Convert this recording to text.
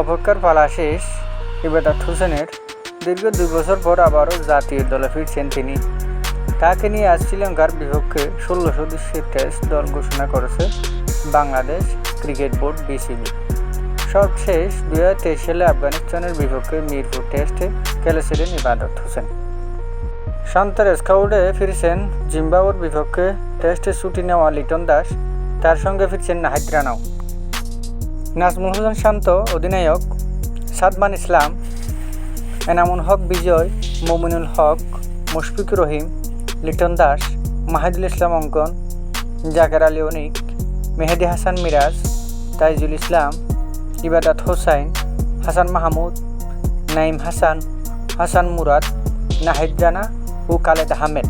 অপেক্ষার পালা শেষ ইবাদত হোসেনের দীর্ঘ দুই বছর পর আবারও জাতীয় দলে ফিরছেন তিনি। তাকে নিয়ে আজ শ্রীলঙ্কার বিপক্ষে ষোলো সদস্যের টেস্ট দল ঘোষণা করেছে বাংলাদেশ ক্রিকেট বোর্ড বিসিবি। সবশেষ দুই হাজার তেইশ সালে আফগানিস্তানের বিপক্ষে মিরপুর টেস্টে খেলেছিলেন ইবাদত হোসেন। সন্তার স্কাউডে ফিরছেন জিম্বাবুর বিপক্ষে টেস্টে ছুটি নেওয়া লিটন দাস, তার সঙ্গে ফিরছেন নাহিদ রানাও নাজমুল হোসেন শান্ত অধিনায়ক, সাদমান ইসলাম, এনামুল হক বিজয়, মমিনুল হক, মুশফিকুর রহিম, লিটন দাস, মাহিদুল ইসলাম অঙ্কন, জাকের আলী অনিক, মেহেদি হাসান মিরাজ, তাইজুল ইসলাম, ইবাদত হোসাইন, হাসান মাহমুদ নাইম হাসান হাসান মুরাদ, নাহিদ রানা ও খালেদ আহমেদ।